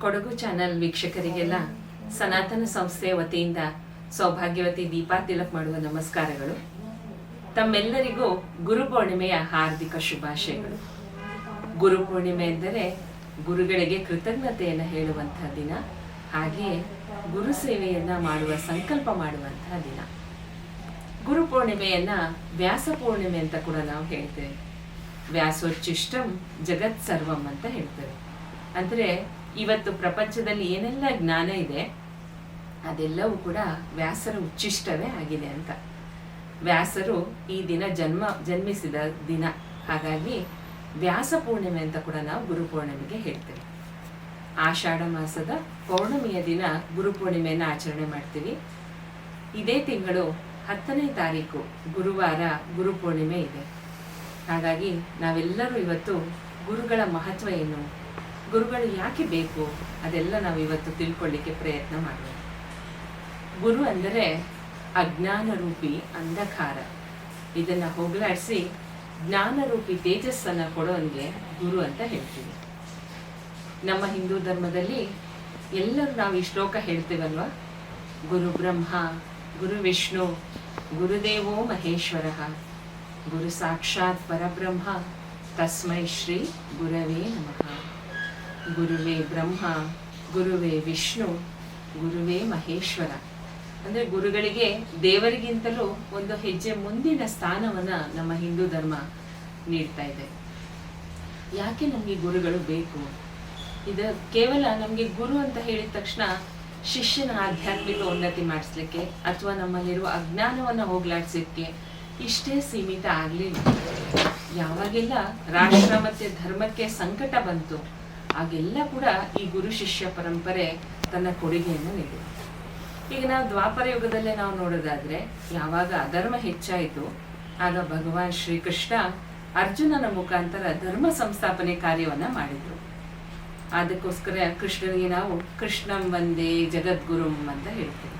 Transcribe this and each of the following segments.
Kodagu channel ವೀಕ್ಷಕರಿಗೆಲ್ಲ ಸನಾತನ ಸಂಸ್ಥೆಯ ವತಿಯಿಂದ ಸೌಭಾಗ್ಯವತಿ ದೀಪಾ ತಿಲಕ್ ಮಾಡುವ ನಮಸ್ಕಾರಗಳು. ತಮ್ಮೆಲ್ಲರಿಗೂ ಗುರು ಪೂರ್ಣಿಮೆಯ ಹಾರ್ದಿಕ ಶುಭಾಶಯಗಳು. ಗುರು ಪೂರ್ಣಿಮೆ ಎಂದರೆ ಗುರುಗಳಿಗೆ ಕೃತಜ್ಞತೆಯನ್ನು ಹೇಳುವಂತಹ ದಿನ, ಹಾಗೆಯೇ ಗುರು ಸೇವೆಯನ್ನ ಮಾಡುವ ಸಂಕಲ್ಪ ಮಾಡುವಂತಹ ದಿನ. ಗುರು ಪೂರ್ಣಿಮೆಯನ್ನ ವ್ಯಾಸ ಪೂರ್ಣಿಮೆ ಅಂತ ಕೂಡ ನಾವು ಹೇಳ್ತೇವೆ. ವ್ಯಾಸೋಚ್ಚಿಷ್ಟಂ ಜಗತ್ ಸರ್ವಂ ಅಂತ ಹೇಳ್ತೇವೆ. ಅಂದ್ರೆ ಇವತ್ತು ಪ್ರಪಂಚದಲ್ಲಿ ಏನೆಲ್ಲ ಜ್ಞಾನ ಇದೆ, ಅದೆಲ್ಲವೂ ಕೂಡ ವ್ಯಾಸರ ಉಚ್ಚಿಷ್ಟವೇ ಆಗಿದೆ ಅಂತ. ವ್ಯಾಸರು ಈ ದಿನ ಜನ್ಮ, ಜನ್ಮಿಸಿದ ದಿನ. ಹಾಗಾಗಿ ವ್ಯಾಸ ಪೂರ್ಣಿಮೆ ಅಂತ ಕೂಡ ನಾವು ಗುರು ಪೂರ್ಣಿಮೆಗೆ ಹೇಳ್ತೇವೆ. ಆಷಾಢ ಮಾಸದ ಪೌರ್ಣಮಿಯ ದಿನ ಗುರು ಪೂರ್ಣಿಮೆಯನ್ನು ಆಚರಣೆ ಮಾಡ್ತೀವಿ. ಇದೇ ತಿಂಗಳು ಹತ್ತನೇ ತಾರೀಕು ಗುರುವಾರ ಗುರು ಪೂರ್ಣಿಮೆ ಇದೆ. ಹಾಗಾಗಿ ನಾವೆಲ್ಲರೂ ಇವತ್ತು ಗುರುಗಳ ಮಹತ್ವ ಏನು ಗುರುಗಳು ಯಾಕೆ ಬೇಕು? ಅದೆಲ್ಲ ನಾವು ಇವತ್ತು ತಿಳ್ಕೊಳ್ಳಿಕ್ಕೆ ಪ್ರಯತ್ನ ಮಾಡೋಣ. ಗುರು ಅಂದರೆ ಅಜ್ಞಾನ ರೂಪಿ ಅಂಧಕಾರ. ಇದನ್ನ ಹೋಗಲಾಡಿಸಿ ಜ್ಞಾನರೂಪಿ ತೇಜಸ್ಸನ್ನ ಕೊಡೋನ್ಗೆ ಗುರು ಅಂತ ಹೇಳ್ತೀವಿ. ನಮ್ಮ ಹಿಂದೂ ಧರ್ಮದಲ್ಲಿ ಎಲ್ಲರೂ ನಾವು ಈ ಶ್ಲೋಕ ಹೇಳ್ತೇವಲ್ವ? ಗುರು ಬ್ರಹ್ಮ, ಗುರು ವಿಷ್ಣು, ಗುರುದೇವೋ ಮಹೇಶ್ವರ, ಗುರು ಸಾಕ್ಷಾತ್ ಪರಬ್ರಹ್ಮ, ತಸ್ಮೈ ಶ್ರೀ ಗುರವೇ ನಮಃ. ಗುರುವೇ ಬ್ರಹ್ಮ, ಗುರುವೇ ವಿಷ್ಣು, ಗುರುವೇ ಮಹೇಶ್ವರ. ಅಂದ್ರೆ ಗುರುಗಳಿಗೆ ದೇವರಿಗಿಂತಲೂ ಒಂದು ಹೆಜ್ಜೆ ಮುಂದಿನ ಸ್ಥಾನವನ್ನ ನಮ್ಮ ಹಿಂದೂ ಧರ್ಮ ನೀಡ್ತಾ ಇದೆ. ಯಾಕೆ ನಮಗೆ ಗುರುಗಳು ಬೇಕು? ಇದು ಕೇವಲ ನಮಗೆ ಗುರು ಅಂತ ಹೇಳಿದ ತಕ್ಷಣ ಶಿಷ್ಯನ ಆಧ್ಯಾತ್ಮಿಕ ಉನ್ನತಿ ಮಾಡಿಸ್ಲಿಕ್ಕೆ ಅಥವಾ ನಮ್ಮಲ್ಲಿರುವ ಅಜ್ಞಾನವನ್ನ ಹೋಗ್ಲಾಡ್ಸಲಿಕ್ಕೆ ಇಷ್ಟೇ ಸೀಮಿತ ಆಗಲಿಲ್ಲ. ಯಾವಾಗೆಲ್ಲ ರಾಷ್ಟ್ರ ಮತ್ತು ಧರ್ಮಕ್ಕೆ ಸಂಕಟ ಬಂತು ಆಗೆಲ್ಲ ಕೂಡ ಈ ಗುರು ಶಿಷ್ಯ ಪರಂಪರೆ ತನ್ನ ಕೊಡುಗೆಯನ್ನು ನೀಡಿದೆ. ಈಗ ನಾವು ದ್ವಾಪರ ಯುಗದಲ್ಲೇ ನಾವು ನೋಡೋದಾದ್ರೆ, ಯಾವಾಗ ಅಧರ್ಮ ಹೆಚ್ಚಾಯಿತು, ಆಗ ಭಗವಾನ್ ಶ್ರೀಕೃಷ್ಣ ಅರ್ಜುನನ ಮುಖಾಂತರ ಧರ್ಮ ಸಂಸ್ಥಾಪನೆ ಕಾರ್ಯವನ್ನ ಮಾಡಿದ್ರು. ಅದಕ್ಕೋಸ್ಕರ ಕೃಷ್ಣನಿಗೆ ನಾವು ಕೃಷ್ಣಂ ವಂದೇ ಜಗದ್ಗುರುಂ ಅಂತ ಹೇಳ್ತೀವಿ.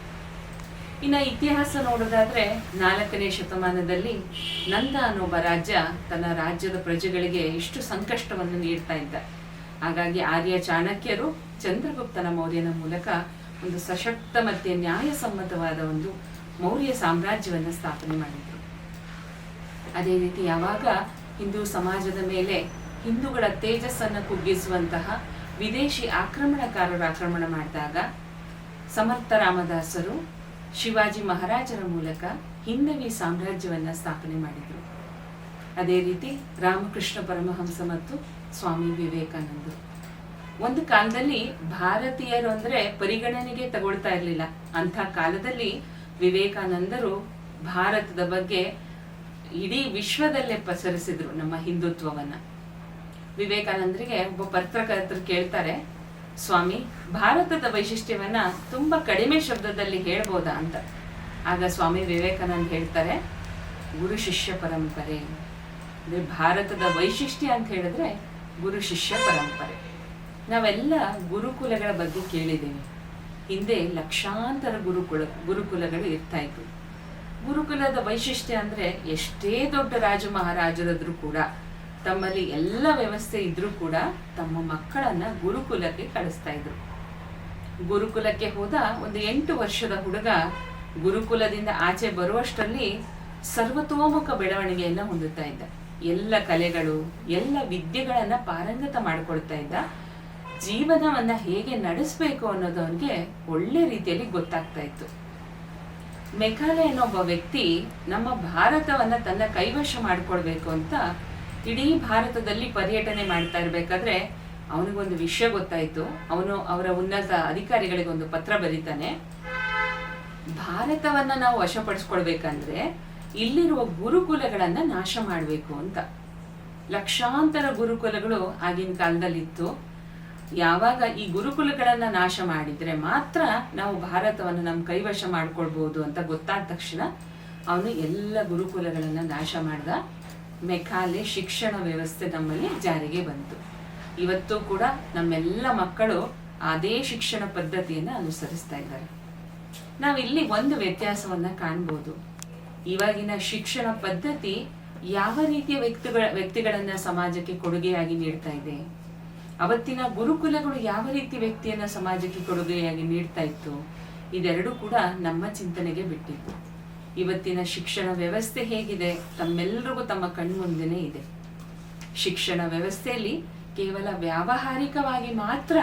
ಇನ್ನ ಇತಿಹಾಸ ನೋಡೋದಾದ್ರೆ ನಾಲ್ಕನೇ ಶತಮಾನದಲ್ಲಿ ನಂದ ಅನ್ನೊಬ್ಬ ರಾಜ್ಯ ತನ್ನ ರಾಜ್ಯದ ಪ್ರಜೆಗಳಿಗೆ ಇಷ್ಟು ಸಂಕಷ್ಟವನ್ನು ನೀಡ್ತಾ ಇದ್ದ. ಹಾಗಾಗಿ ಆರ್ಯ ಚಾಣಕ್ಯರು ಚಂದ್ರಗುಪ್ತನ ಮೌರ್ಯನ ಮೂಲಕ ಒಂದು ಸಶಕ್ತ ಮತ್ತೆ ನ್ಯಾಯಸಮ್ಮತವಾದ ಒಂದು ಮೌರ್ಯ ಸಾಮ್ರಾಜ್ಯವನ್ನು ಸ್ಥಾಪನೆ ಮಾಡಿದ್ರು. ಅದೇ ರೀತಿ ಯಾವಾಗ ಹಿಂದೂ ಸಮಾಜದ ಮೇಲೆ ಹಿಂದೂಗಳ ತೇಜಸ್ಸನ್ನು ಕುಗ್ಗಿಸುವಂತಹ ವಿದೇಶಿ ಆಕ್ರಮಣಕಾರರು ಆಕ್ರಮಣ ಮಾಡಿದಾಗ ಸಮರ್ಥ ರಾಮದಾಸರು ಶಿವಾಜಿ ಮಹಾರಾಜರ ಮೂಲಕ ಹಿಂದವಿ ಸಾಮ್ರಾಜ್ಯವನ್ನು ಸ್ಥಾಪನೆ ಮಾಡಿದರು. ಅದೇ ರೀತಿ ರಾಮಕೃಷ್ಣ ಪರಮಹಂಸ ಮತ್ತು ಸ್ವಾಮಿ ವಿವೇಕಾನಂದರು. ಒಂದು ಕಾಲದಲ್ಲಿ ಭಾರತೀಯರು ಅಂದ್ರೆ ಪರಿಗಣನೆಗೆ ತಗೊಳ್ತಾ ಇರಲಿಲ್ಲ. ಅಂಥ ಕಾಲದಲ್ಲಿ ವಿವೇಕಾನಂದರು ಭಾರತದ ಬಗ್ಗೆ ಇಡೀ ವಿಶ್ವದಲ್ಲೇ ಪಸರಿಸಿದ್ರು ನಮ್ಮ ಹಿಂದುತ್ವವನ್ನ. ವಿವೇಕಾನಂದರಿಗೆ ಒಬ್ಬ ಪತ್ರಕರ್ತರು ಕೇಳ್ತಾರೆ, ಸ್ವಾಮಿ, ಭಾರತದ ವೈಶಿಷ್ಟ್ಯವನ್ನ ತುಂಬಾ ಕಡಿಮೆ ಶಬ್ದದಲ್ಲಿ ಹೇಳ್ಬೋದಾ ಅಂತ. ಆಗ ಸ್ವಾಮಿ ವಿವೇಕಾನಂದ ಹೇಳ್ತಾರೆ, ಗುರು ಶಿಷ್ಯ ಪರಂಪರೆ. ಅಂದ್ರೆ ಭಾರತದ ವೈಶಿಷ್ಟ್ಯ ಅಂತ ಹೇಳಿದ್ರೆ ಗುರು ಶಿಷ್ಯ ಪರಂಪರೆ. ನಾವೆಲ್ಲ ಗುರುಕುಲಗಳ ಬಗ್ಗೆ ಕೇಳಿದ್ದೀವಿ. ಹಿಂದೆ ಲಕ್ಷಾಂತರ ಗುರುಕುಲ, ಗುರುಕುಲಗಳು ಇರ್ತಾ ಇದ್ವು. ಗುರುಕುಲದ ವೈಶಿಷ್ಟ್ಯ ಅಂದ್ರೆ ಎಷ್ಟೇ ದೊಡ್ಡ ರಾಜ ಮಹಾರಾಜರಾದ್ರೂ ಕೂಡ, ತಮ್ಮಲ್ಲಿ ಎಲ್ಲ ವ್ಯವಸ್ಥೆ ಇದ್ರೂ ಕೂಡ ತಮ್ಮ ಮಕ್ಕಳನ್ನ ಗುರುಕುಲಕ್ಕೆ ಕಳಿಸ್ತಾ ಇದ್ರು. ಗುರುಕುಲಕ್ಕೆ ಹೋದ ಒಂದು ಎಂಟು ವರ್ಷದ ಹುಡುಗ ಗುರುಕುಲದಿಂದ ಆಚೆ ಬರುವಷ್ಟರಲ್ಲಿ ಸರ್ವತೋಮುಖ ಬೆಳವಣಿಗೆಯನ್ನ ಹೊಂದುತ್ತಾ ಇದ್ದ. ಎಲ್ಲ ಕಲೆಗಳು, ಎಲ್ಲ ವಿದ್ಯೆಗಳನ್ನ ಪಾರಂಗತ ಮಾಡ್ಕೊಳ್ತಾ ಇದ್ದ. ಜೀವನವನ್ನ ಹೇಗೆ ನಡೆಸಬೇಕು ಅನ್ನೋದು ಅವನಿಗೆ ಒಳ್ಳೆ ರೀತಿಯಲ್ಲಿ ಗೊತ್ತಾಗ್ತಾ ಇತ್ತು. ಮೆಕಾಲೆ ಅನ್ನೋಬ್ಬ ವ್ಯಕ್ತಿ ನಮ್ಮ ಭಾರತವನ್ನ ತನ್ನ ಕೈವಶ ಮಾಡ್ಕೊಳ್ಬೇಕು ಅಂತ ಇಡೀ ಭಾರತದಲ್ಲಿ ಪರ್ಯಟನೆ ಮಾಡ್ತಾ ಇರ್ಬೇಕಾದ್ರೆ ಅವನಿಗೊಂದು ವಿಷಯ ಗೊತ್ತಾಯ್ತು. ಅವನು ಅವರ ಉನ್ನತ ಅಧಿಕಾರಿಗಳಿಗೆ ಒಂದು ಪತ್ರ ಬರೀತಾನೆ. ಭಾರತವನ್ನ ನಾವು ವಶಪಡಿಸ್ಕೊಳ್ಬೇಕಂದ್ರೆ ಇಲ್ಲಿರುವ ಗುರುಕುಲಗಳನ್ನ ನಾಶ ಮಾಡಬೇಕು ಅಂತ. ಲಕ್ಷಾಂತರ ಗುರುಕುಲಗಳು ಆಗಿನ ಕಾಲದಲ್ಲಿತ್ತು. ಯಾವಾಗ ಈ ಗುರುಕುಲಗಳನ್ನ ನಾಶ ಮಾಡಿದ್ರೆ ಮಾತ್ರ ನಾವು ಭಾರತವನ್ನು ನಮ್ಮ ಕೈವಶ ಮಾಡ್ಕೊಳ್ಬಹುದು ಅಂತ ಗೊತ್ತಾದ ತಕ್ಷಣ ಅವನು ಎಲ್ಲ ಗುರುಕುಲಗಳನ್ನ ನಾಶ ಮಾಡ್ದ. ಮೆಕಾಲೆ ಶಿಕ್ಷಣ ವ್ಯವಸ್ಥೆ ನಮ್ಮಲ್ಲಿ ಜಾರಿಗೆ ಬಂತು. ಇವತ್ತು ಕೂಡ ನಮ್ಮೆಲ್ಲ ಮಕ್ಕಳು ಅದೇ ಶಿಕ್ಷಣ ಪದ್ಧತಿಯನ್ನು ಅನುಸರಿಸ್ತಾ ಇದ್ದಾರೆ. ನಾವಿಲ್ಲಿ ಒಂದು ವ್ಯತ್ಯಾಸವನ್ನ ಕಾಣ್ಬೋದು. ಇವಾಗಿನ ಶಿಕ್ಷಣ ಪದ್ಧತಿ ಯಾವ ರೀತಿಯ ವ್ಯಕ್ತಿಗಳ ವ್ಯಕ್ತಿಗಳನ್ನ ಸಮಾಜಕ್ಕೆ ಕೊಡುಗೆಯಾಗಿ ನೀಡ್ತಾ ಇದೆ? ಅವತ್ತಿನ ಗುರುಕುಲಗಳು ಯಾವ ರೀತಿ ವ್ಯಕ್ತಿಯನ್ನ ಸಮಾಜಕ್ಕೆ ಕೊಡುಗೆಯಾಗಿ ನೀಡ್ತಾ ಇತ್ತು? ಇದೆರಡೂ ಕೂಡ ನಮ್ಮ ಚಿಂತನೆಗೆ ಬಿಟ್ಟಿತ್ತು. ಇವತ್ತಿನ ಶಿಕ್ಷಣ ವ್ಯವಸ್ಥೆ ಹೇಗಿದೆ? ತಮ್ಮೆಲ್ಲರಿಗೂ ತಮ್ಮ ಕಣ್ಮುಂದೆನೇ ಇದೆ. ಶಿಕ್ಷಣ ವ್ಯವಸ್ಥೆಯಲ್ಲಿ ಕೇವಲ ವ್ಯಾವಹಾರಿಕವಾಗಿ ಮಾತ್ರ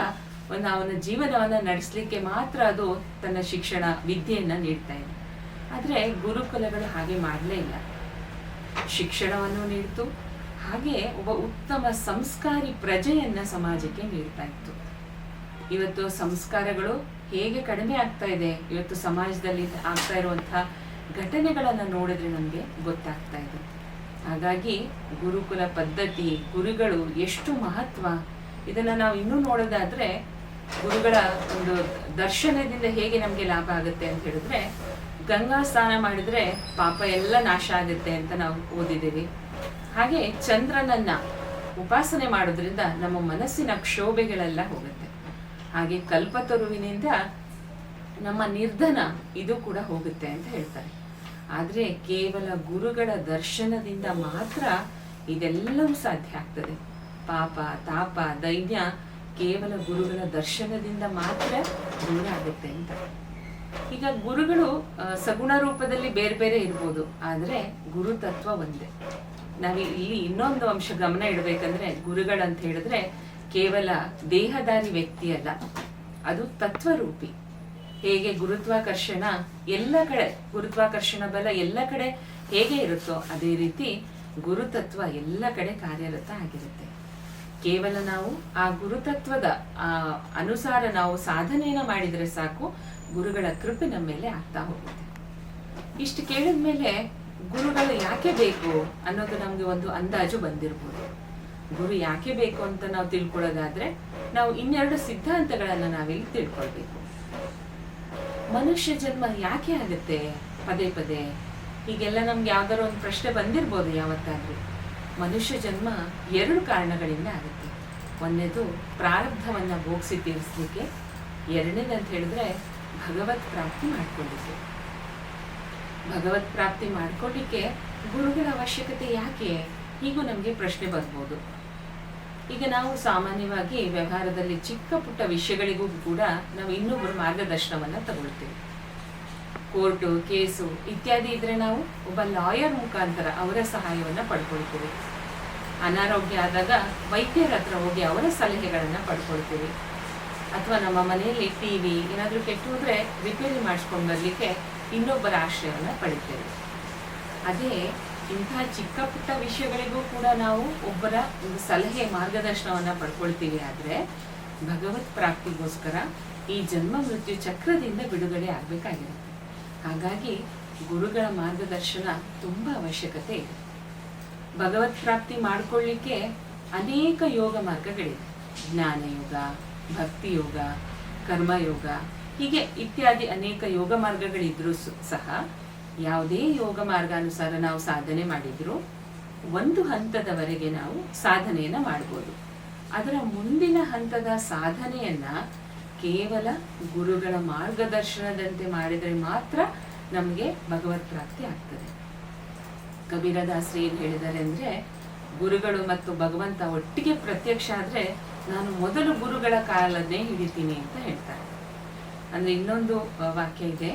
ಒಂದು ಅವನ ಜೀವನವನ್ನು ನಡೆಸಲಿಕ್ಕೆ ಮಾತ್ರ ಅದು ತನ್ನ ಶಿಕ್ಷಣ ವಿದ್ಯೆಯನ್ನ ನೀಡ್ತಾ ಇದೆ. ಆದ್ರೆ ಗುರುಕುಲಗಳು ಹಾಗೆ ಮಾಡಲೇ ಇಲ್ಲ. ಶಿಕ್ಷಣವನ್ನು ನೀಡಿತು, ಹಾಗೆ ಒಬ್ಬ ಉತ್ತಮ ಸಂಸ್ಕಾರಿ ಪ್ರಜೆಯನ್ನ ಸಮಾಜಕ್ಕೆ ನೀಡ್ತಾ ಇತ್ತು. ಇವತ್ತು ಸಂಸ್ಕಾರಗಳು ಹೇಗೆ ಕಡಿಮೆ ಆಗ್ತಾ ಇದೆ, ಇವತ್ತು ಸಮಾಜದಲ್ಲಿ ಆಗ್ತಾ ಇರುವಂತಹ ಘಟನೆಗಳನ್ನು ನೋಡಿದ್ರೆ ನಮಗೆ ಗೊತ್ತಾಗ್ತಾ ಇದೆ. ಹಾಗಾಗಿ ಗುರುಕುಲ ಪದ್ಧತಿ, ಗುರುಗಳು ಎಷ್ಟು ಮಹತ್ವ, ಇದನ್ನ ನಾವು ಇನ್ನೂ ನೋಡೋದಾದ್ರೆ ಗುರುಗಳ ಒಂದು ದರ್ಶನದಿಂದ ಹೇಗೆ ನಮಗೆ ಲಾಭ ಆಗುತ್ತೆ ಅಂತ ಹೇಳಿದ್ರೆ ಗಂಗಾ ಸ್ನಾನ ಮಾಡಿದ್ರೆ ಪಾಪ ಎಲ್ಲ ನಾಶ ಆಗುತ್ತೆ ಅಂತ ನಾವು ಓದಿದ್ದೀವಿ. ಹಾಗೆ ಚಂದ್ರನನ್ನ ಉಪಾಸನೆ ಮಾಡೋದ್ರಿಂದ ನಮ್ಮ ಮನಸ್ಸಿನ ಕ್ಷೋಭೆಗಳೆಲ್ಲ ಹೋಗುತ್ತೆ. ಹಾಗೆ ಕಲ್ಪತರುವಿನಿಂದ ನಮ್ಮ ನಿರ್ಧನ ಇದು ಕೂಡ ಹೋಗುತ್ತೆ ಅಂತ ಹೇಳ್ತಾರೆ. ಆದ್ರೆ ಕೇವಲ ಗುರುಗಳ ದರ್ಶನದಿಂದ ಮಾತ್ರ ಇದೆಲ್ಲವೂ ಸಾಧ್ಯ ಆಗ್ತದೆ. ಪಾಪ, ತಾಪ, ದೈನ್ಯ ಕೇವಲ ಗುರುಗಳ ದರ್ಶನದಿಂದ ಮಾತ್ರ ದೂರ ಆಗುತ್ತೆ ಅಂತ. ಈಗ ಗುರುಗಳು ಸಗುಣ ರೂಪದಲ್ಲಿ ಬೇರೆ ಬೇರೆ ಇರ್ಬೋದು. ಆದ್ರೆ ಗುರು ತತ್ವ ಒಂದೇ. ನಾವು ಇಲ್ಲಿ ಇನ್ನೊಂದು ಅಂಶ ಗಮನ ಇಡಬೇಕಂದ್ರೆ ಗುರುಗಳಂತ ಹೇಳಿದ್ರೆ ಕೇವಲ ದೇಹದಾರಿ ವ್ಯಕ್ತಿ ಅಲ್ಲ, ಅದು ತತ್ವರೂಪಿ. ಹೇಗೆ ಗುರುತ್ವಾಕರ್ಷಣ ಎಲ್ಲ ಕಡೆ, ಗುರುತ್ವಾಕರ್ಷಣ ಬಲ ಎಲ್ಲ ಕಡೆ ಹೇಗೆ ಇರುತ್ತೋ ಅದೇ ರೀತಿ ಗುರುತತ್ವ ಎಲ್ಲ ಕಡೆ ಕಾರ್ಯರತ ಆಗಿರುತ್ತೆ. ಕೇವಲ ನಾವು ಆ ಗುರುತತ್ವದ ಅನುಸಾರ ನಾವು ಸಾಧನೆಯನ್ನ ಮಾಡಿದ್ರೆ ಸಾಕು ಗುರುಗಳ ಕೃಪೆ ನಮ್ಮ ಮೇಲೆ ಆಗ್ತಾ ಹೋಗುತ್ತೆ. ಇಷ್ಟು ಕೇಳಿದ್ಮೇಲೆ ಗುರುಗಳು ಯಾಕೆ ಬೇಕು ಅನ್ನೋದು ನಮ್ಗೆ ಒಂದು ಅಂದಾಜು ಬಂದಿರ್ಬೋದು. ಗುರು ಯಾಕೆ ಬೇಕು ಅಂತ ನಾವು ತಿಳ್ಕೊಳ್ಳೋದಾದ್ರೆ ನಾವು ಇನ್ನೆರಡು ಸಿದ್ಧಾಂತಗಳನ್ನ ನಾವಿಲ್ಲಿ ತಿಳ್ಕೊಳ್ಬೇಕು. ಮನುಷ್ಯ ಜನ್ಮ ಯಾಕೆ ಆಗುತ್ತೆ? ಪದೇ ಪದೇ. ಹೀಗೆಲ್ಲ ನಮ್ಗೆ ಯಾವ್ದಾರು ಒಂದು ಪ್ರಶ್ನೆ ಬಂದಿರ್ಬೋದು ಯಾವತ್ತಾದ್ರೂ. ಮನುಷ್ಯ ಜನ್ಮ ಎರಡು ಕಾರಣಗಳಿಂದ ಆಗುತ್ತೆ. ಒಂದನೇದು ಪ್ರಾರಬ್ಧವನ್ನ ಭೋಗಿಸಿ ತೀರಿಸ್ಲಿಕ್ಕೆ ಎರಡನೇದಂತ ಹೇಳಿದ್ರೆ ಭಗವತ್ ಪ್ರಾಪ್ತಿ ಮಾಡ್ಕೊಳ್ಳಿಕ್ಕೆ ಭಗವತ್ ಪ್ರಾಪ್ತಿ ಮಾಡ್ಕೊಳ್ಳಿಕ್ಕೆ ಗುರುಗಳ ಅವಶ್ಯಕತೆ ಯಾಕೆ? ಹೀಗೂ ನಮಗೆ ಪ್ರಶ್ನೆ ಬರ್ಬೋದು. ಈಗ ನಾವು ಸಾಮಾನ್ಯವಾಗಿ ವ್ಯವಹಾರದಲ್ಲಿ ಚಿಕ್ಕ ಪುಟ್ಟ ವಿಷಯಗಳಿಗೂ ಕೂಡ ನಾವು ಇನ್ನೊಬ್ಬರು ಮಾರ್ಗದರ್ಶನವನ್ನು ತಗೊಳ್ತೇವೆ. ಕೋರ್ಟು, ಕೇಸು ಇತ್ಯಾದಿ ಇದ್ರೆ ನಾವು ಒಬ್ಬ ಲಾಯರ್ ಮುಖಾಂತರ ಅವರ ಸಹಾಯವನ್ನು ಪಡ್ಕೊಳ್ತೇವೆ. ಅನಾರೋಗ್ಯ ಆದಾಗ ವೈದ್ಯರ ಹತ್ರ ಹೋಗಿ ಅವರ ಸಲಹೆಗಳನ್ನು ಪಡ್ಕೊಳ್ತೀವಿ. ಅಥವಾ ನಮ್ಮ ಮನೆಯಲ್ಲಿ ಟಿ ವಿ ಏನಾದರೂ ಕೆಟ್ಟು ಹೋದರೆ ರಿಪೇರಿ ಮಾಡಿಸ್ಕೊಂಡು ಬರಲಿಕ್ಕೆ ಇನ್ನೊಬ್ಬರ ಆಶ್ರಯವನ್ನು ಪಡಿತೇವೆ ಅದೇ ಇಂತಹ ಚಿಕ್ಕ ಪುಟ್ಟ ವಿಷಯಗಳಿಗೂ ಕೂಡ ನಾವು ಒಬ್ಬರ ಒಂದು ಸಲಹೆ ಮಾರ್ಗದರ್ಶನವನ್ನು ಪಡ್ಕೊಳ್ತೀವಿ ಆದರೆ ಭಗವತ್ ಪ್ರಾಪ್ತಿಗೋಸ್ಕರ ಈ ಜನ್ಮ ಮೃತ್ಯು ಚಕ್ರದಿಂದ ಬಿಡುಗಡೆ ಆಗಬೇಕಾಗಿರುತ್ತೆ. ಹಾಗಾಗಿ ಗುರುಗಳ ಮಾರ್ಗದರ್ಶನ ತುಂಬ ಅವಶ್ಯಕತೆ ಇದೆ. ಭಗವತ್ ಪ್ರಾಪ್ತಿ ಮಾಡಿಕೊಳ್ಳಿಕ್ಕೆ ಅನೇಕ ಯೋಗ ಮಾರ್ಗಗಳಿವೆ. ಜ್ಞಾನಯೋಗ ಭಕ್ತಿ ಯೋಗ ಕರ್ಮಯೋಗ ಹೀಗೆ ಇತ್ಯಾದಿ ಅನೇಕ ಯೋಗ ಮಾರ್ಗಗಳಿದ್ರೂ ಸಹ ಯಾವುದೇ ಯೋಗ ಮಾರ್ಗಾನುಸಾರ ನಾವು ಸಾಧನೆ ಮಾಡಿದರೂ ಒಂದು ಹಂತದವರೆಗೆ ನಾವು ಸಾಧನೆಯನ್ನು ಮಾಡ್ಬೋದು. ಅದರ ಮುಂದಿನ ಹಂತದ ಸಾಧನೆಯನ್ನ ಕೇವಲ ಗುರುಗಳ ಮಾರ್ಗದರ್ಶನದಂತೆ ಮಾಡಿದರೆ ಮಾತ್ರ ನಮಗೆ ಭಗವತ್ ಪ್ರಾಪ್ತಿ ಆಗ್ತದೆ. ಕಬೀರದಾಸರು ಏನು ಹೇಳಿದ್ದಾರೆ ಅಂದರೆ ಗುರುಗಳು ಮತ್ತು ಭಗವಂತ ಒಟ್ಟಿಗೆ ಪ್ರತ್ಯಕ್ಷ ಆದ್ರೆ ನಾನು ಮೊದಲು ಗುರುಗಳ ಕಾಲನ್ನೇ ಹಿಡಿತೀನಿ ಅಂತ ಹೇಳ್ತಾರೆ. ಅಂದ್ರೆ ಇನ್ನೊಂದು ವಾಕ್ಯ ಇದೆ,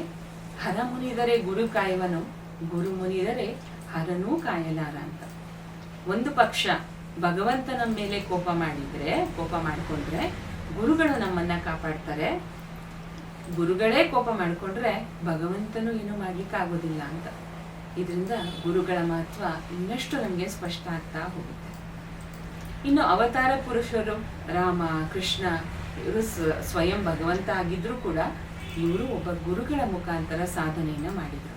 ಹರ ಮುನಿದರೆ ಗುರು ಕಾಯುವನು, ಗುರು ಮುನಿದರೆ ಹರನೂ ಕಾಯಲಾರ ಅಂತ. ಒಂದು ಪಕ್ಷ ಭಗವಂತ ನಮ್ಮ ಮೇಲೆ ಕೋಪ ಮಾಡಿದ್ರೆ, ಕೋಪ ಮಾಡಿಕೊಂಡ್ರೆ ಗುರುಗಳು ನಮ್ಮನ್ನ ಕಾಪಾಡ್ತಾರೆ. ಗುರುಗಳೇ ಕೋಪ ಮಾಡಿಕೊಂಡ್ರೆ ಭಗವಂತನು ಏನು ಮಾಡ್ಲಿಕ್ಕೆ ಆಗೋದಿಲ್ಲ ಅಂತ. ಇದರಿಂದ ಗುರುಗಳ ಮಹತ್ವ ಇನ್ನಷ್ಟು ನಮಗೆ ಸ್ಪಷ್ಟ ಆಗ್ತಾ ಹೋಗುತ್ತೆ. ಇನ್ನು ಅವತಾರ ಪುರುಷರು, ರಾಮ, ಕೃಷ್ಣ, ಇವರು ಸ್ವ- ಸ್ವಯಂ ಭಗವಂತ ಆಗಿದ್ರು ಕೂಡ ಇವರು ಒಬ್ಬ ಗುರುಗಳ ಮುಖಾಂತರ ಸಾಧನೆಯನ್ನು ಮಾಡಿದರು.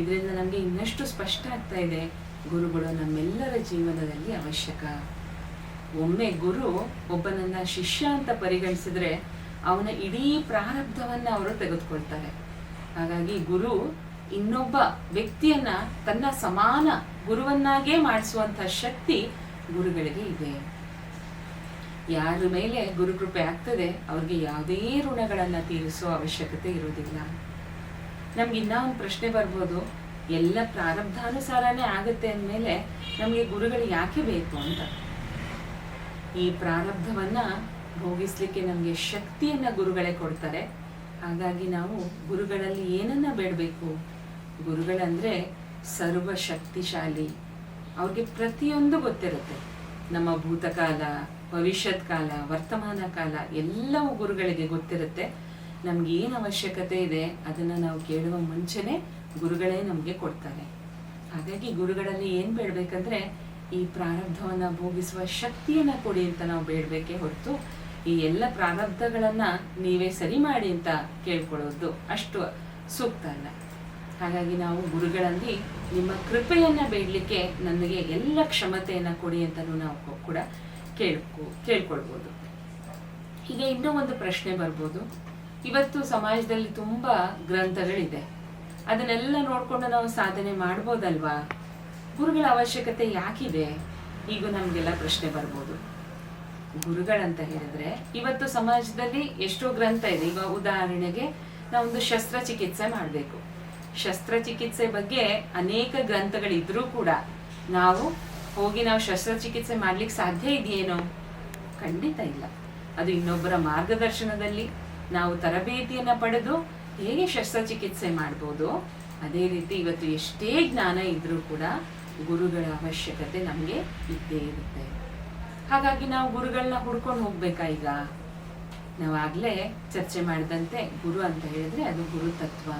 ಇದರಿಂದ ನಮಗೆ ಇನ್ನಷ್ಟು ಸ್ಪಷ್ಟ ಆಗ್ತಾ ಇದೆ, ಗುರುಗಳು ನಮ್ಮೆಲ್ಲರ ಜೀವನದಲ್ಲಿ ಅವಶ್ಯಕ. ಒಮ್ಮೆ ಗುರು ಒಬ್ಬನನ್ನ ಶಿಷ್ಯ ಅಂತ ಪರಿಗಣಿಸಿದ್ರೆ ಅವನ ಇಡೀ ಪ್ರಾರಬ್ಧವನ್ನು ಅವರು ತೆಗೆದುಕೊಳ್ತಾರೆ. ಹಾಗಾಗಿ ಗುರು ಇನ್ನೊಬ್ಬ ವ್ಯಕ್ತಿಯನ್ನ ತನ್ನ ಸಮಾನ ಗುರುವನ್ನಾಗೇ ಮಾಡಿಸುವಂತ ಶಕ್ತಿ ಗುರುಗಳಿಗೆ ಇದೆ. ಯಾರ ಮೇಲೆ ಗುರುಕೃಪೆ ಆಗ್ತದೆ, ಅವ್ರಿಗೆ ಯಾವುದೇ ಋಣಗಳನ್ನು ತೀರಿಸೋ ಅವಶ್ಯಕತೆ ಇರೋದಿಲ್ಲ ನಮ್ಗೆ ಇನ್ನೂ ಒಂದು ಪ್ರಶ್ನೆ ಬರ್ಬೋದು, ಎಲ್ಲ ಪ್ರಾರಬ್ಧಾನುಸಾರನೇ ಆಗುತ್ತೆ ಅಂದಮೇಲೆ ನಮಗೆ ಗುರುಗಳು ಯಾಕೆ ಬೇಕು ಅಂತ? ಈ ಪ್ರಾರಬ್ಧವನ್ನ ಭೋಗಿಸ್ಲಿಕ್ಕೆ ನಮಗೆ ಶಕ್ತಿಯನ್ನ ಗುರುಗಳೇ ಕೊಡ್ತಾರೆ. ಹಾಗಾಗಿ ನಾವು ಗುರುಗಳಲ್ಲಿ ಏನನ್ನ ಬೇಡಬೇಕು? ಗುರುಗಳಂದ್ರೆ ಸರ್ವ ಶಕ್ತಿಶಾಲಿ ಅವ್ರಿಗೆ ಪ್ರತಿಯೊಂದು ಗೊತ್ತಿರುತ್ತೆ. ನಮ್ಮ ಭೂತಕಾಲ, ಭವಿಷ್ಯತ್ ಕಾಲ, ವರ್ತಮಾನ ಕಾಲ ಎಲ್ಲವೂ ಗುರುಗಳಿಗೆ ಗೊತ್ತಿರುತ್ತೆ. ನಮ್ಗೆ ಏನು ಅವಶ್ಯಕತೆ ಇದೆ ಅದನ್ನು ನಾವು ಕೇಳುವ ಮುಂಚೆನೆ ಗುರುಗಳೇ ನಮಗೆ ಕೊಡ್ತಾರೆ. ಹಾಗಾಗಿ ಗುರುಗಳಲ್ಲಿ ಏನು ಬೇಡಬೇಕಂದ್ರೆ ಈ ಪ್ರಾರಬ್ಧವನ್ನು ಭೋಗಿಸುವ ಶಕ್ತಿಯನ್ನು ಕೊಡಿ ಅಂತ ನಾವು ಬೇಡಬೇಕೆ ಹೊರತು ಈ ಎಲ್ಲ ಪ್ರಾರಬ್ಧಗಳನ್ನು ನೀವೇ ಸರಿ ಮಾಡಿ ಅಂತ ಕೇಳ್ಕೊಳ್ಳೋದು ಅಷ್ಟು ಸೂಕ್ತ ಅಲ್ಲ. ಹಾಗಾಗಿ ನಾವು ಗುರುಗಳಲ್ಲಿ ನಿಮ್ಮ ಕೃಪೆಯನ್ನ ಬೇಡಲಿಕ್ಕೆ ನನಗೆ ಎಲ್ಲ ಕ್ಷಮತೆಯನ್ನ ಕೊಡಿ ಅಂತಲೂ ನಾವು ಕೂಡ ಕೇಳ್ಕೊ ಕೇಳ್ಕೊಳ್ಬೋದು. ಈಗ ಇನ್ನೂ ಒಂದು ಪ್ರಶ್ನೆ ಬರ್ಬೋದು. ಇವತ್ತು ಸಮಾಜದಲ್ಲಿ ತುಂಬಾ ಗ್ರಂಥಗಳಿದೆ. ಅದನ್ನೆಲ್ಲ ನೋಡಿಕೊಂಡು ನಾವು ಸಾಧನೆ ಮಾಡ್ಬೋದಲ್ವಾ? ಗುರುಗಳ ಅವಶ್ಯಕತೆ ಯಾಕಿದೆ? ಈಗ ನಮಗೆಲ್ಲ ಪ್ರಶ್ನೆ ಬರ್ಬೋದು. ಗುರುಗಳಂತ ಹೇಳಿದ್ರೆ ಇವತ್ತು ಸಮಾಜದಲ್ಲಿ ಎಷ್ಟೋ ಗ್ರಂಥ ಇದೆ. ಈಗ ಉದಾಹರಣೆಗೆ ನಾವೊಂದು ಶಸ್ತ್ರಚಿಕಿತ್ಸೆ ಮಾಡಬೇಕು. ಶಸ್ತ್ರಚಿಕಿತ್ಸೆ ಬಗ್ಗೆ ಅನೇಕ ಗ್ರಂಥಗಳಿದ್ರೂ ಕೂಡ ನಾವು ಹೋಗಿ ನಾವು ಶಸ್ತ್ರಚಿಕಿತ್ಸೆ ಮಾಡ್ಲಿಕ್ಕೆ ಸಾಧ್ಯ ಇದೆಯೇನೋ? ಖಂಡಿತ ಇಲ್ಲ. ಅದು ಇನ್ನೊಬ್ಬರ ಮಾರ್ಗದರ್ಶನದಲ್ಲಿ ನಾವು ತರಬೇತಿಯನ್ನ ಪಡೆದು ಹೇಗೆ ಶಸ್ತ್ರಚಿಕಿತ್ಸೆ ಮಾಡ್ಬೋದು? ಅದೇ ರೀತಿ ಇವತ್ತು ಎಷ್ಟೇ ಜ್ಞಾನ ಇದ್ರೂ ಕೂಡ ಗುರುಗಳ ಅವಶ್ಯಕತೆ ನಮಗೆ ಇದ್ದೇ ಇರುತ್ತೆ. ಹಾಗಾಗಿ ನಾವು ಗುರುಗಳನ್ನ ಹುಡ್ಕೊಂಡು ಹೋಗ್ಬೇಕಾ ಈಗ? ನಾವಾಗ್ಲೇ ಚರ್ಚೆ ಮಾಡಿದಂತೆ ಗುರು ಅಂತ ಹೇಳಿದ್ರೆ ಅದು ಗುರು ತತ್ವ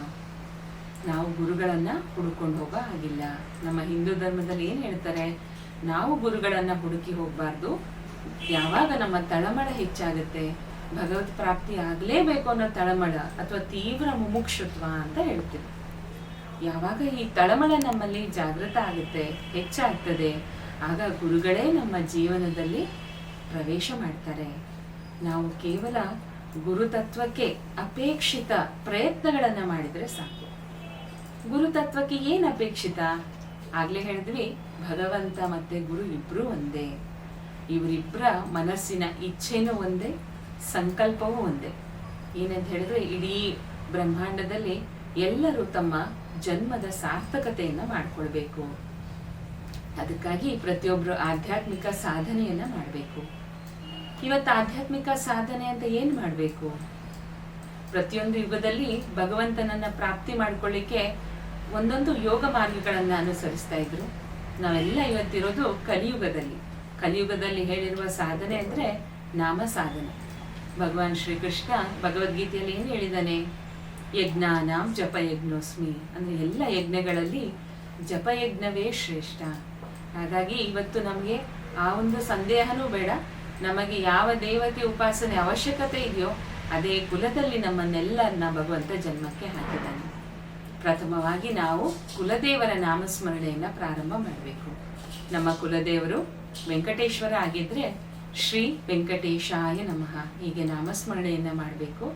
ನಾವು ಗುರುಗಳನ್ನ ಹುಡುಕೊಂಡು ಹೋಗೋ ಹಾಗಿಲ್ಲ. ನಮ್ಮ ಹಿಂದೂ ಧರ್ಮದಲ್ಲಿ ಏನು ಹೇಳ್ತಾರೆ? ನಾವು ಗುರುಗಳನ್ನ ಹುಡುಕಿ ಹೋಗ್ಬಾರ್ದು. ಯಾವಾಗ ನಮ್ಮ ತಳಮಳ ಹೆಚ್ಚಾಗುತ್ತೆ? ಭಗವತ್ ಪ್ರಾಪ್ತಿ ಆಗಲೇಬೇಕು ಅನ್ನೋ ತಳಮಳ ಅಥವಾ ತೀವ್ರ ಮುಮುಕ್ಷುತ್ವ ಅಂತ ಹೇಳ್ತೀವಿ. ಯಾವಾಗ ಈ ತಳಮಳ ನಮ್ಮಲ್ಲಿ ಜಾಗೃತ ಆಗುತ್ತೆ, ಹೆಚ್ಚಾಗ್ತದೆ, ಆಗ ಗುರುಗಳೇ ನಮ್ಮ ಜೀವನದಲ್ಲಿ ಪ್ರವೇಶ ಮಾಡ್ತಾರೆ. ನಾವು ಕೇವಲ ಗುರುತತ್ವಕ್ಕೆ ಅಪೇಕ್ಷಿತ ಪ್ರಯತ್ನಗಳನ್ನ ಮಾಡಿದ್ರೆ ಸಾಕು. ಗುರುತತ್ವಕ್ಕೆ ಏನ್ ಅಪೇಕ್ಷಿತ? ಆಗ್ಲೇ ಹೇಳಿದ್ವಿ, ಭಗವಂತ ಮತ್ತೆ ಗುರು ಇಬ್ರು ಒಂದೇ. ಇವರಿಬ್ಬರ ಮನಸ್ಸಿನ ಇಚ್ಛೆನೂ ಒಂದೇ, ಸಂಕಲ್ಪವೂ ಒಂದೇ. ಏನಂತ ಹೇಳಿದ್ರೆ, ಇಡೀ ಬ್ರಹ್ಮಾಂಡದಲ್ಲಿ ಎಲ್ಲರೂ ತಮ್ಮ ಜನ್ಮದ ಸಾರ್ಥಕತೆಯನ್ನ ಮಾಡ್ಕೊಳ್ಬೇಕು. ಅದಕ್ಕಾಗಿ ಪ್ರತಿಯೊಬ್ರು ಆಧ್ಯಾತ್ಮಿಕ ಸಾಧನೆಯನ್ನ ಮಾಡಬೇಕು. ಇವತ್ತು ಆಧ್ಯಾತ್ಮಿಕ ಸಾಧನೆ ಅಂತ ಏನ್ ಮಾಡಬೇಕು? ಪ್ರತಿಯೊಂದು ಯುಗದಲ್ಲಿ ಭಗವಂತನನ್ನ ಪ್ರಾಪ್ತಿ ಮಾಡ್ಕೊಳ್ಳಿಕ್ಕೆ ಒಂದೊಂದು ಯೋಗ ಮಾರ್ಗಗಳನ್ನು ಅನುಸರಿಸ್ತಾ ಇದ್ರು. ನಾವೆಲ್ಲ ಇವತ್ತಿರೋದು ಕಲಿಯುಗದಲ್ಲಿ. ಕಲಿಯುಗದಲ್ಲಿ ಹೇಳಿರುವ ಸಾಧನೆ ಅಂದ್ರೆ ನಾಮ ಸಾಧನೆ ಭಗವಾನ್ ಶ್ರೀಕೃಷ್ಣ ಭಗವದ್ಗೀತೆಯಲ್ಲಿ ಏನು ಹೇಳಿದಾನೆ ಯಜ್ಞಾನಾಂ ಜಪಯಜ್ಞೋಸ್ಮಿ ಅಂದ್ರೆ ಎಲ್ಲ ಯಜ್ಞಗಳಲ್ಲಿ ಜಪಯಜ್ಞವೇ ಶ್ರೇಷ್ಠ. ಹಾಗಾಗಿ ಇವತ್ತು ನಮಗೆ ಆ ಒಂದು ಸಂದೇಹನೂ ಬೇಡ. ನಮಗೆ ಯಾವ ದೇವತೆ ಉಪಾಸನೆ ಅವಶ್ಯಕತೆ ಇದೆಯೋ ಅದೇ ಕುಲದಲ್ಲಿ ನಮ್ಮನ್ನೆಲ್ಲರನ್ನ ಭಗವಂತ ಜನ್ಮಕ್ಕೆ ಹಾಕಿದ್ದಾನೆ. ಪ್ರಥಮವಾಗಿ ನಾವು ಕುಲದೇವರ ನಾಮಸ್ಮರಣೆಯನ್ನು ಪ್ರಾರಂಭ ಮಾಡಬೇಕು. ನಮ್ಮ ಕುಲದೇವರು ವೆಂಕಟೇಶ್ವರ ಆಗಿದ್ರೆ ಶ್ರೀ ವೆಂಕಟೇಶಾಯ ನಮಃ. ಹೀಗೆ ನಾಮಸ್ಮರಣೆಯನ್ನು ಮಾಡಬೇಕು.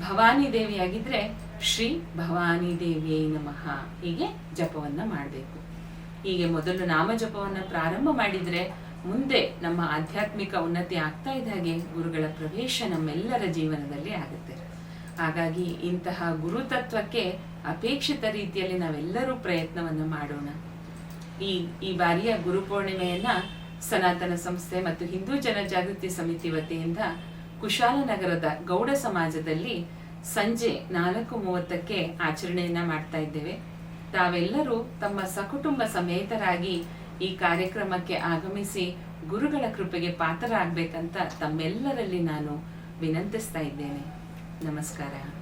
ಭವಾನಿ ದೇವಿಯಾಗಿದ್ರೆ ಶ್ರೀ ಭವಾನಿ ದೇವಿಯೇ ನಮಃ. ಹೀಗೆ ಜಪವನ್ನ ಮಾಡಬೇಕು. ಹೀಗೆ ಮೊದಲು ನಾಮ ಜಪವನ್ನ ಪ್ರಾರಂಭ ಮಾಡಿದ್ರೆ ಮುಂದೆ ನಮ್ಮ ಆಧ್ಯಾತ್ಮಿಕ ಉನ್ನತಿ ಆಗ್ತಾ ಇದ್ದ ಹಾಗೆ ಗುರುಗಳ ಪ್ರವೇಶ ನಮ್ಮೆಲ್ಲರ ಜೀವನದಲ್ಲಿ ಆಗುತ್ತೆ. ಹಾಗಾಗಿ ಇಂತಹ ಗುರುತತ್ವಕ್ಕೆ ಅಪೇಕ್ಷಿತ ರೀತಿಯಲ್ಲಿ ನಾವೆಲ್ಲರೂ ಪ್ರಯತ್ನವನ್ನು ಮಾಡೋಣ. ಈ ಈ ಬಾರಿಯ ಗುರುಪೂರ್ಣಿಮೆಯನ್ನ ಸನಾತನ ಸಂಸ್ಥೆ ಮತ್ತು ಹಿಂದೂ ಜನಜಾಗೃತಿ ಸಮಿತಿ ವತಿಯಿಂದ ಕುಶಾಲನಗರದ ಗೌಡ ಸಮಾಜದಲ್ಲಿ ಸಂಜೆ ನಾಲ್ಕು ಮೂವತ್ತಕ್ಕೆ ಆಚರಣೆಯನ್ನ ಮಾಡ್ತಾ ಇದ್ದೇವೆ. ತಾವೆಲ್ಲರೂ ತಮ್ಮ ಸಕುಟುಂಬ ಸಮೇತರಾಗಿ ಈ ಕಾರ್ಯಕ್ರಮಕ್ಕೆ ಆಗಮಿಸಿ ಗುರುಗಳ ಕೃಪೆಗೆ ಪಾತ್ರರಾಗಬೇಕಂತ ತಮ್ಮೆಲ್ಲರಲ್ಲಿ ನಾನು ವಿನಂತಿಸ್ತಾ ಇದ್ದೇನೆ. ನಮಸ್ಕಾರ.